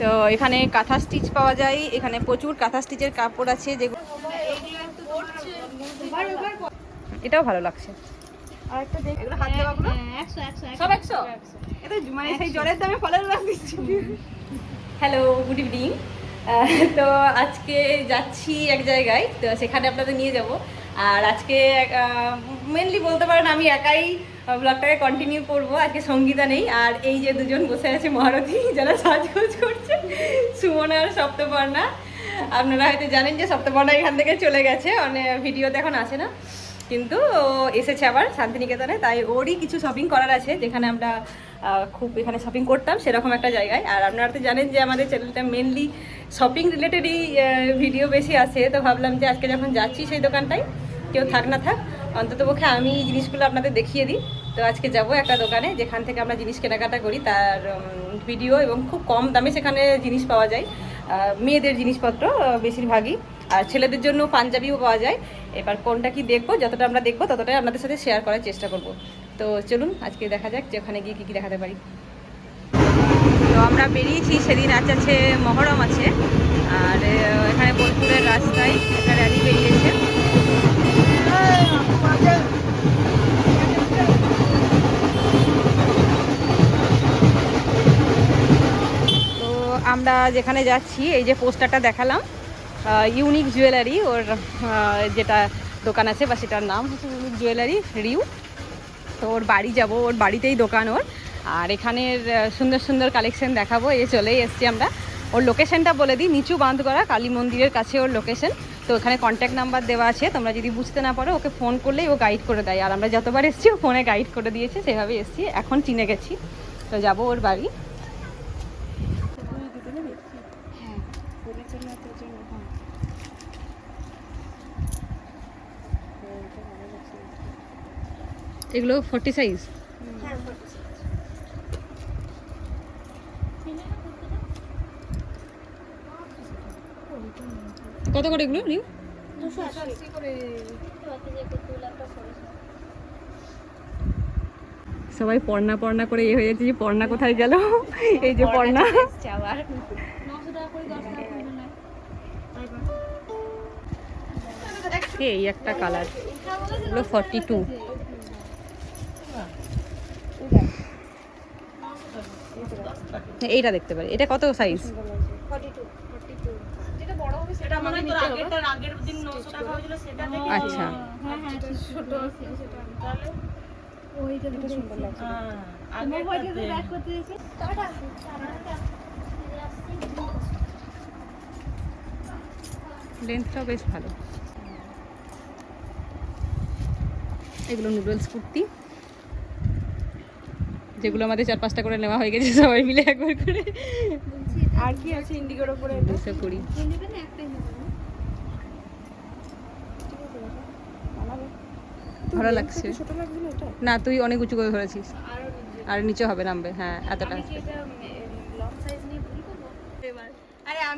তো এখানে কাঁথা স্টিচ পাওয়া যায় এখানে প্রচুর কাঁথা স্টিচের কাপড় আছে যেগুলো এটাও ভালো লাগছে। এগুলো হাত দেওয়াগুলো সব একশো? এটা মানে হ্যালো গুড ইভিনিং। তো আজকে যাচ্ছি এক জায়গায় তো সেখানে আপনাদের নিয়ে যাব। আর আজকে মেনলি বলতে পারেন আমি একাই ব্লগটাকে কন্টিনিউ করব, আজকে সঙ্গীতা নেই, আর এই যে দুজন বসে আছে মহারথী, যারা সাজগোজ করছে, সুমন আর সপ্তপর্ণা। আপনারা হয়তো জানেন যে সপ্তপর্ণা এখান থেকে চলে গেছে মানে ভিডিওতে এখন আসে না, কিন্তু ও এসেছে আবার শান্তিনিকেতনে, তাই ওরই কিছু শপিং করার আছে, যেখানে আমরা খুব এখানে শপিং করতাম, সেরকম একটা জায়গায়। আর আপনারা তো জানেন যে আমাদের চ্যানেলটা মেনলি শপিং রিলেটেডই ভিডিও বেশি আছে, তো ভাবলাম যে আজকে যখন যাচ্ছি সেই দোকানটায়, কেউ থাক না থাক অন্তত পক্ষে আমি জিনিসগুলো আপনাদের দেখিয়ে দিই। তো আজকে যাব একটা দোকানে, যেখান থেকে আমরা জিনিস কেনাকাটা করি। তার ভিডিও এবং খুব কম দামে সেখানে জিনিস পাওয়া যায়। মেয়েদের জিনিসপত্র বেশিরভাগই। আর ছেলেদের জন্য পাঞ্জাবিও পাওয়া যায়। এবার কোনটা কি দেখব, যতটা আমরা দেখব, ততটাই আপনাদের সাথে শেয়ার করার চেষ্টা করব। তো চলুন, আজকে দেখা যাক যে ওখানে গিয়ে কী কী দেখাতে পারি। তো আমরা বেরিয়েছি, সেদিন আজ আছে মহরম আছে। আর এখানে বোলপুরের রাস্তায় যেখানে যাচ্ছি। এই যে পোস্টারটা দেখালাম ইউনিক জুয়েলারি, ওর যেটা দোকান আছে বা সেটার নাম হচ্ছে ইউনিক জুয়েলারি, রিউ। তো ওর বাড়ি যাব, ওর বাড়িতেই দোকান ওর। আর এখানের সুন্দর সুন্দর কালেকশন দেখাবো। এই চলেই এসছি আমরা। ওর লোকেশনটা বলে দিই, নিচু বাঁধ করা কালী মন্দিরের কাছে ওর লোকেশন তো ওখানে কন্ট্যাক্ট নাম্বার দেওয়া আছে। তোমরা যদি বুঝতে না পারো, ওকে ফোন করলেই ও গাইড করে দেয়। আর আমরা যতবার এসছি, ও ফোনে গাইড করে দিয়েছে। সেভাবে এসছি। এখন চিনে গেছি। তো যাব ওর বাড়ি। এগুলো ফর্টি সাইজ কত করে এগুলো নিউ সবাই পড়না পড়না করে এ হয়ে যাচ্ছে যে পড়না কোথায় গেল? এই যে পড়না এই একটা কালার এগুলো ফর্টি টু এইটা দেখতে পারি। এটা কত সাইজ আচ্ছা। লেন্থটাও বেশ ভালো। এগুলো নুডলস কুর্তি। যেগুলো আমাদের চার পাঁচটা করে নেওয়া হয়ে গেছে সবাই মিলে একবার করে। আর কি আছে ইন্ডিগোর উপরে দুশো কুড়ি। ভালো লাগছে। না তুই অনেক উঁচু করে ধরেছিস। আর নিচে। হবে নামবে হ্যাঁ এতটা।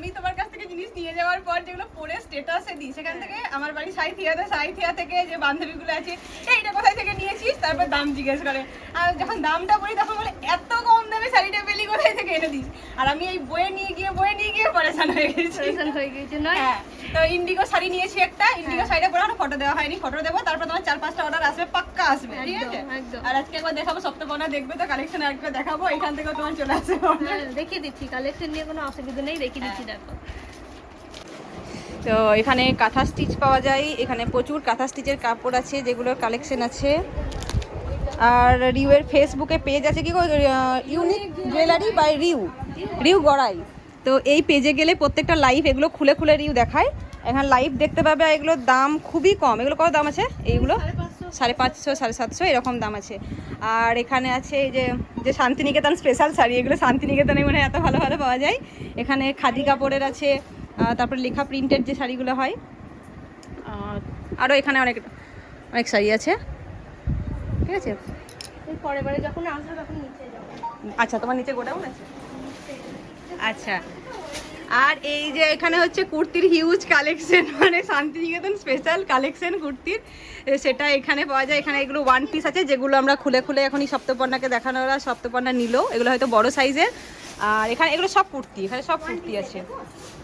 আমি তোমার কাছ থেকে জিনিস নিয়ে যাওয়ার পর যেগুলো পরে স্টেটাসে দিই সেখান থেকে আমার বাড়ি সাইথিয়াতে সাইথিয়া থেকে যে বান্ধবীগুলো আছে এইটা কোথায় থেকে নিয়েছিস? তারপর দাম জিজ্ঞেস করে। আর যখন দামটা বলি তখন বলে এত কম দামে শাড়িটা পেলি কোথায় থেকে এনে দিস? আর আমি এই বয়ে নিয়ে গিয়ে বয়ে নিয়ে গিয়ে পরেশান হয়ে গেছি। হয়ে গেছে না হ্যাঁ। তো ইন্ডিগো শাড়ি নিয়েছি একটা ইন্ডিগো শাড়িটা পরে আমার ফটো দেওয়া হয়নি ফটো দেবো তারপর তোমার চার পাঁচটা অর্ডার আসবে পাক্কা আসবে ঠিক আছে। আর আজকে একবার দেখাবো সপ্তপনা দেখবে তো কালেকশন একবার দেখাবো এখান থেকে তোমার চলে আসবে হ্যাঁ, দেখিয়ে দিচ্ছি কালেকশন নিয়ে কোনো অসুবিধা নেই দেখিয়ে দিচ্ছি দেখো। তো এখানে কাঁথা স্টিচ পাওয়া যায় এখানে প্রচুর কাঁথা স্টিচের কাপড় আছে যেগুলোর কালেকশন আছে। আর রিউয়ের ফেসবুকে পেজ আছে কি unique jewellery by Riu Riu Gorai. তো এই পেজে গেলে প্রত্যেকটা লাইভ এগুলো খুলে খুলে রিউ দেখায়। এখানে লাইভ দেখতে পাবে আর এগুলোর দাম খুবই কম। এগুলো কত দাম আছে? এইগুলো? সাড়ে পাঁচশো সাড়ে সাতশো এরকম দাম আছে। আর এখানে আছে এই যে যে শান্তিনিকেতন স্পেশাল শাড়ি এগুলো শান্তিনিকেতনে মানে এত ভালো ভালো পাওয়া যায়। এখানে খাদি কাপড়ের আছে তারপরে লেখা প্রিন্টের যে শাড়িগুলো হয়। আরও এখানে অনেক অনেক শাড়ি আছে। ঠিক আছে? এই পরের বারে যখন আসবে তখন নিচে আচ্ছা তোমার নিচে গোডাউন আছে? আচ্ছা। আর এই যে এখানে হচ্ছে কুর্তির হিউজ কালেকশন মানে শান্তিনিকেতন স্পেশাল কালেকশন কুর্তির। সেটা এখানে পাওয়া যায়। এখানে এগুলো ওয়ান পিস আছে, যেগুলো আমরা খুলে খুলে এখনই সপ্তপর্ণাকে দেখানো ওরা সপ্তপর্ণা নিল। এগুলো হয়তো বড় সাইজের আর এখানে এগুলো সব কুর্তি, এখানে সব কুর্তি আছে।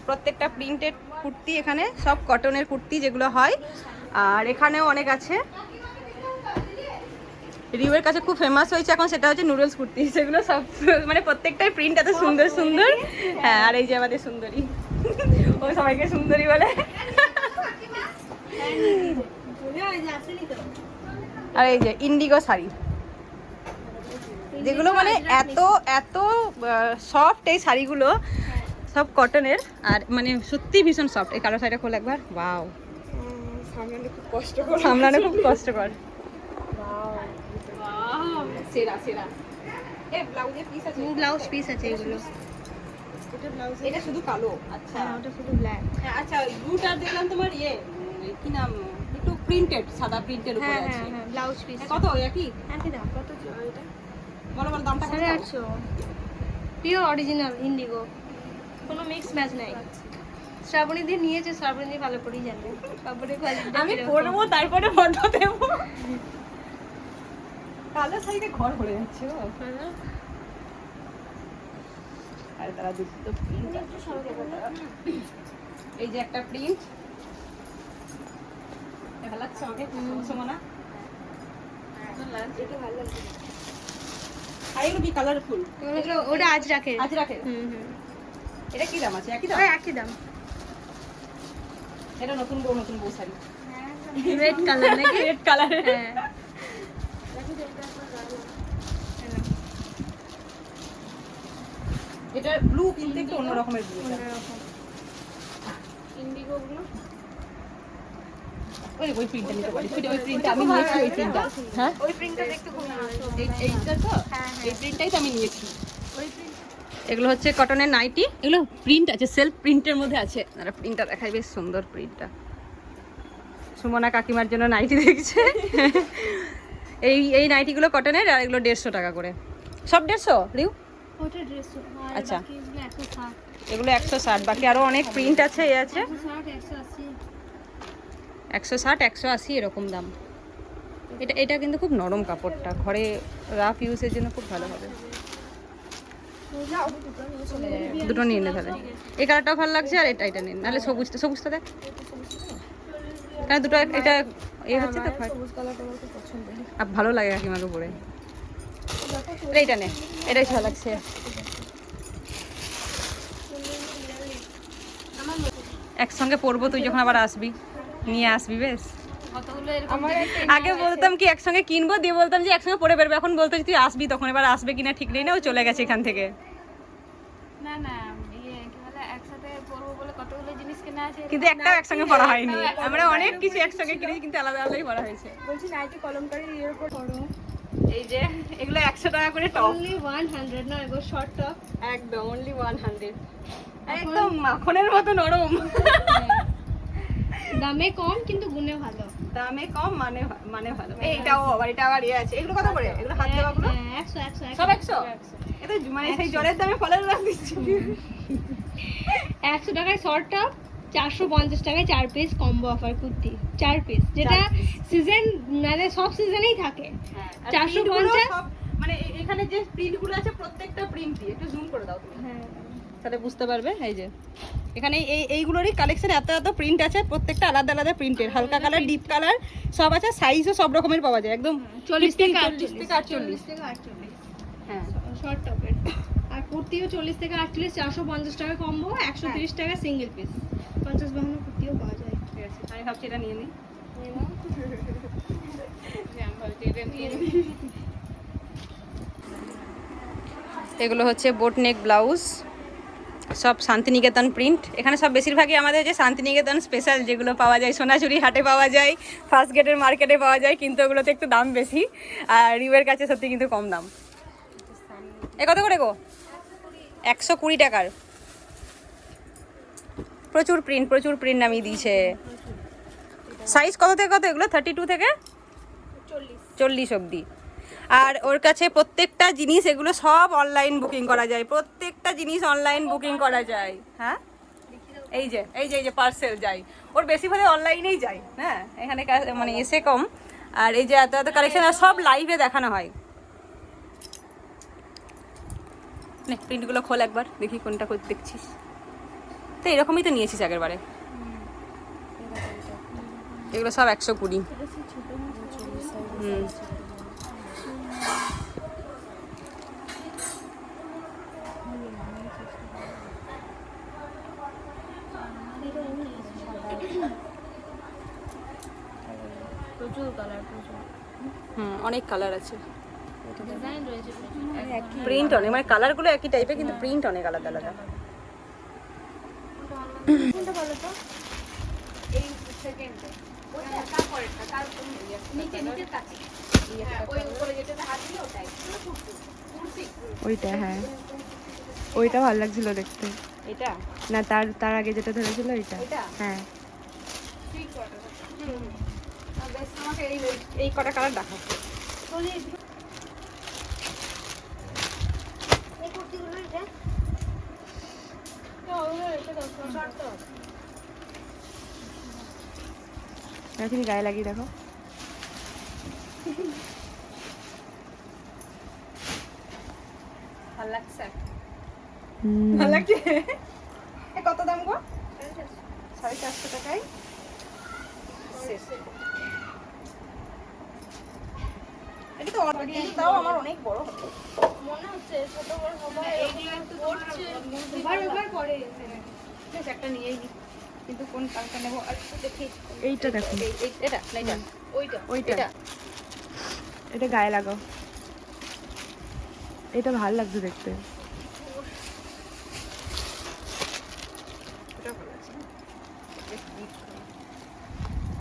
প্রত্যেকটা প্রিন্টেড কুর্তি এখানে, সব কটনের কুর্তি যেগুলো হয়। আর এখানেও অনেক আছে। রিউয়ের কাছে খুব ফেমাস হয়েছে এখন সেটা হচ্ছে নুডলস কুর্তি। সেগুলো সব মানে প্রত্যেকটাই প্রিন্ট এত সুন্দর সুন্দর। হ্যাঁ আর এই যে আমাদের সুন্দরী। ও সবাইকে সুন্দরী বলে। আর এই যে ইন্ডিগো শাড়ি। যেগুলো মানে এত এত সফট এই শাড়িগুলো সব কটনের আর মানে সত্যি ভীষণ সফট এই কালো শাড়িটা খোল একবার। ওয়াও সামনে খুব কষ্টকর। সামলানো খুব কষ্টকর। সেরা সেরা। এ ব্লাউজের পিস আছে। ব্লাউজ পিস আছে এগুলো। এটা ব্লাউজ এটা শুধু কালো? আচ্ছা। হ্যাঁ ওটা শুধু ব্ল্যাক হ্যাঁ, আচ্ছা ব্লুটা দেখলাম তোমার ইয়ে কি নাম? একটু প্রিন্টেড সাদা প্রিন্টের উপরে হ্যাঁ আছে। হ্যাঁ হ্যাঁ ব্লাউজ পিস কত? একই? একই দাম। কত এটা? বলো বলো দামটা কত? সাড়ে আটশো। পিওর অরিজিনাল ইন্ডিগো কোনো মিক্স ম্যাচ নাই। শ্রাবণী দিয়ে নিয়েছে শ্রাবণী দিয়ে ভালো করেই জানবে কাপড়ের আমি পরবো তারপরে ফটো দেবো। কালো শাড়িতে ঘর ভরে যাচ্ছে ও। আর তারা দুটো প্রিন্ট এই যে একটা প্রিন্ট ভালো লাগছে আমাকে? সমানা আর এগুলো কি কালারফুল ওটা আজ রাখে। আজ রাখে? হুম হুম। এটা কি দাম আছে? একই দাম? একই দাম। এটা নতুন বউ নতুন বউ শাড়ি। রেড কালার নাকি? রেড কালার হ্যাঁ। এটা ব্লু কিন্তু একটু অন্য রকমের ব্লু ইন্ডিগোগুলো ওই ওই প্রিন্টটা নিতে পারি। ওই প্রিন্টটা আমি নিয়েছি ওই প্রিন্টটা হ্যাঁ? ওই প্রিন্টটা দেখতে খুব এইটা তো? হ্যাঁ, এই প্রিন্টটাই তো আমি নিয়েছি। ওই প্রিন্ট এগুলো হচ্ছে কটনের নাইটি এগুলো প্রিন্ট আছে সেলফ প্রিন্টের মধ্যে আছে। আর প্রিন্টটা দেখাই বেশ সুন্দর প্রিন্টটা সুমনা কাকিমার জন্য নাইটি দেখছে। এই এই নাইটিগুলো কটনের আর এগুলো দেড়শো টাকা করে। সব দেড়শো রিউ? আচ্ছা। এগুলো একশো ষাট। বাকি আরও অনেক প্রিন্ট আছে এ আছে। একশো ষাট একশো আশি। এরকম দাম। এটা এটা কিন্তু খুব নরম কাপড়টা ঘরে রাফ ইউজের জন্য খুব ভালো হবে। দুটো নিয়ে নে তাহলে এই কালারটাও ভালো লাগছে আর এটা এটা নিন নাহলে সবুজটা সবুজটা দেখ। কারণ দুটো এটা এ হচ্ছে তো পছন্দ আর ভালো লাগে কাকিমাকে পরে এইটা নে এটাই ভালো লাগছে। একসঙ্গে পরবো তুই যখন আবার আসবি। নিয়ে আসবি বেশ। আগে বলতাম কি একসঙ্গে কিনবো দিয়ে বলতাম যে একসঙ্গে পরে বেরবো। এখন বলতো তুই আসবি তখন এবার আসবে কিনা ঠিক নেই না ও চলে গেছে এখান থেকে। না না ইয়ে কি বলে একসাথে পরবো বলে কতগুলো জিনিস কেনা আছে? কিন্তু একটাও একসঙ্গে পড়া হয়নি। আমরা অনেক কিছু একসঙ্গে কিনেছি কিন্তু আলাদা আলাদাই পড়া হয়েছে। বলছি নাইটি কলমকারি এর উপর এই যে এগুলো একশো টাকা করে টপ অনলি ওয়ান হান্ড্রেড না এগো শর্ট টপ একদম অনলি ওয়ান হান্ড্রেড একদম মাখনের মতো নরম। দামে কম কিন্তু গুণে ভালো। দামে কম মানে মানে ভালো। এইটাও আবার এটা আবার ইয়ে আছে। এগুলো কত করে? এগুলো হাত দেওয়াগুলো হ্যাঁ, একশো একশো সব একশো? এটা মানে সেই জলের দামে ফলের রস দিচ্ছি। একশো টাকায় শর্ট টপ চারশো পঞ্চাশ টাকায় চার পিস কম্বো অফার কুর্তি চার পিস যেটা সিজন মানে সব সিজনেই থাকে। 450 printগুলো সব- মানে এখানে যে প্রিন্টগুলো আছে প্রত্যেকটা প্রিন্টই একটু জুম করে দাও তুমি। হ্যাঁ। তাহলে বুঝতে পারবে এই যে। এখানে এই এইগুলোরই কালেকশন এত এত প্রিন্ট আছে প্রত্যেকটা আলাদা আলাদা প্রিন্টের হালকা কালার ডিপ কালার সব আছে সাইজও সব রকমের পাওয়া যায় একদম চল্লিশ থেকে আটচল্লিশ। থেকে আটচল্লিশ। হ্যাঁ। শর্ট টপের আর কুর্তিও চল্লিশ থেকে আটচল্লিশ চারশো পঞ্চাশ টাকা কম্বো একশো তিরিশ টাকা সিঙ্গেল পিস পঞ্চাশ বাহান্ন কুর্তিও পাওয়া যায়। ঠিক আছে আমি ভাবছি এটা নিয়ে নিই। এগুলো হচ্ছে বোট নেক ব্লাউজ সব শান্তিনিকেতন প্রিন্ট এখানে সব বেশিরভাগই আমাদের যে শান্তিনিকেতন স্পেশাল যেগুলো পাওয়া যায় সোনাঝুরি হাটে পাওয়া যায় ফার্স্ট গেটের মার্কেটে পাওয়া যায় কিন্তু ওগুলোতে একটু দাম বেশি। আর রিউয়ের কাছে সত্যি কিন্তু কম দাম। এ কত করে গো? একশো কুড়ি টাকার। প্রচুর প্রিন্ট প্রচুর প্রিন্ট নামিয়ে দিয়েছে। সাইজ কত থেকে কত? এগুলো থার্টি টু থেকে? চল্লিশ অবধি। আর ওর কাছে প্রত্যেকটা জিনিস, এগুলো সব অনলাইন বুকিং করা যায়। প্রত্যেকটা জিনিস অনলাইন বুকিং করা যায়। হ্যাঁ? এই যে এই যে এই যে পার্সেল যাই ওর বেশিরভাগ অনলাইনেই যায়। হ্যাঁ? এখানে মানে এসে কম। আর এই যে এত এত কালেকশন আর সব লাইভে দেখানো হয়। নে প্রিন্টগুলো খোল একবার দেখি কোনটা কোন দেখছিস। তো এরকমই তো নিয়েছিস আগের বারে। এগুলো সব একশো কুড়ি। হুম। হুম অনেক কালার আছে। প্রিন্ট অনেক মানে কালারগুলো একই টাইপের কিন্তু প্রিন্ট অনেক আলাদা আলাদা। কোনটা বলো তো? এই সেকেন্ডে নিচে নিচের কাছে। ওই উপরে যেটা হাত দিলে ওটাই। ওইটা হ্যাঁ। ওইটা ভালো লাগছিল দেখতে। এটা? না তার তার আগে যেটা ধরেছিল ওইটা। এটা? হ্যাঁ। এই কটা কালার দেখাও এই কুর্তিগুলো এটা তুমি গায়ে লাগিয়ে দেখো। ভালো লাগছে। লাগছে? কত দাম গো? সাড়ে চারশো টাকায়। এটা তো তাও আমার অনেক বড়। হবে। মনে হচ্ছে ছোট বড় বেশ একটা নিয়েই কিন্তু কোন নেব? আর দেখি। এইটা দেখো। এটা এটা। ওইটা ওইটা। এটা গায়ে লাগাও। এটা ভালো লাগছে দেখতে এটা ভালো লাগছে বেশ deep color।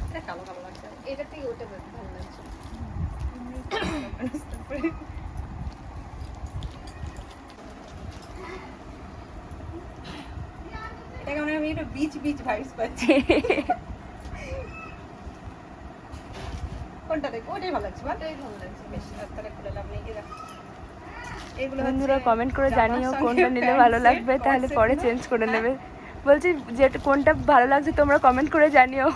এটা কালো কালো লাগছে এটা থেকে ওটা বেশ ভালো লাগছে এটা কেমন আমি একটু বিচ বিচ ভাইবস পাচ্ছি। কোনটা দেখব? ওটাই ভালো লাগছে ওটাই ভালো লাগছে বেশ। তাহলে খুলে লাভ নেই দেখো। বন্ধুরা কমেন্ট করে জানিও কোনটা নিলে ভালো লাগবে তাহলে পরে। চেঞ্জ করে। নেবে। বলছি যে কোনটা ভালো লাগছে তোমরা কমেন্ট করে জানিও।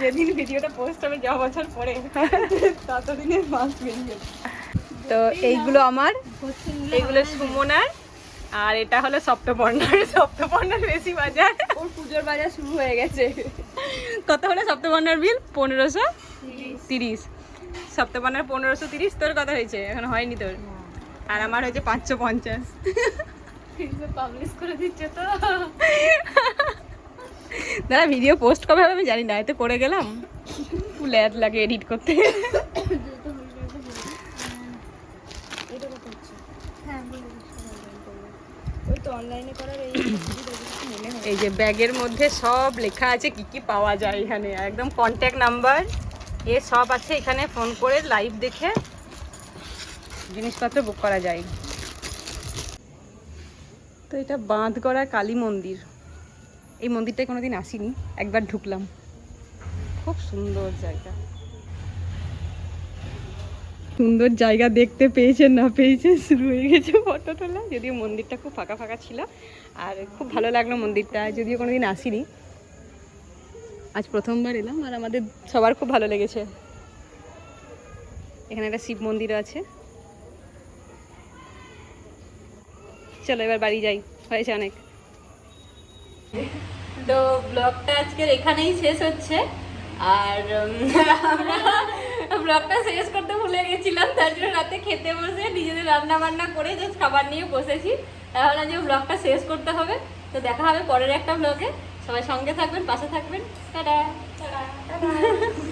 যেদিন ভিডিওটা পোস্ট হবে যা বছর পরে ততদিনের মাস বেরিয়ে তো এইগুলো আমার এইগুলো সুমনার আর এটা হলো সপ্তপর্ণার সপ্তপর্ণার বেশি বাজার। ওর পুজোর বাজার শুরু হয়ে গেছে। কত হলো সপ্তপর্ণার বিল? পনেরোশো তিরিশ। সপ্তপর্ণার পনেরোশো তিরিশ তোর কথা হয়েছে এখন হয়নি তোর। আর আমার হয়েছে পাঁচশো পঞ্চাশ। পাবলিশ করে দিচ্ছে তো। দাদা ভিডিও পোস্ট কবে হবে আমি জানি না এতে করে গেলাম। ফুল অ্যাড লাগে এডিট করতে হ্যাঁ বলে ওই তো অনলাইনে করার এই মনে হয় এই যে ব্যাগের মধ্যে সব লেখা আছে, কি কি পাওয়া যায় এখানে। একদম কন্ট্যাক্ট নাম্বার এ সব আছে এখানে ফোন করে লাইভ দেখে জিনিসপত্র বুক করা যায়। তো এটা বাঁধগড়া কালী মন্দির। এই মন্দিরটায় কোনোদিন আসিনি, একবার ঢুকলাম। খুব সুন্দর জায়গা। সুন্দর জায়গা দেখতে পেয়েছেন, না পেয়েছেন, শুরু হয়ে গেছে ফটো তোলা। যদিও মন্দিরটা খুব ফাঁকা ফাঁকা ছিল, আর খুব ভালো লাগল মন্দিরটা, যদিও কোনো দিন আসিনি। আজ প্রথমবার এলাম, আর আমাদের সবার খুব ভালো লেগেছে। এখানে একটা শিব মন্দির আছে। চলো, এবার বাড়ি যাই, হয়েছে অনেক। তো ব্লগটা আজকের এখানেই শেষ হচ্ছে, আর আমরা ব্লগটা শেষ করতে ভুলে গেছিলাম, তার জন্য রাতে খেতে বসে নিজেদের রান্না বান্না করে জাস্ট খাবার নিয়ে বসেছি। তাহলে যে ব্লগটা শেষ করতে হবে। তো দেখা হবে পরের একটা ব্লগে। সবাই সঙ্গে থাকবেন, পাশে থাকবেন। টাটা। টাটা।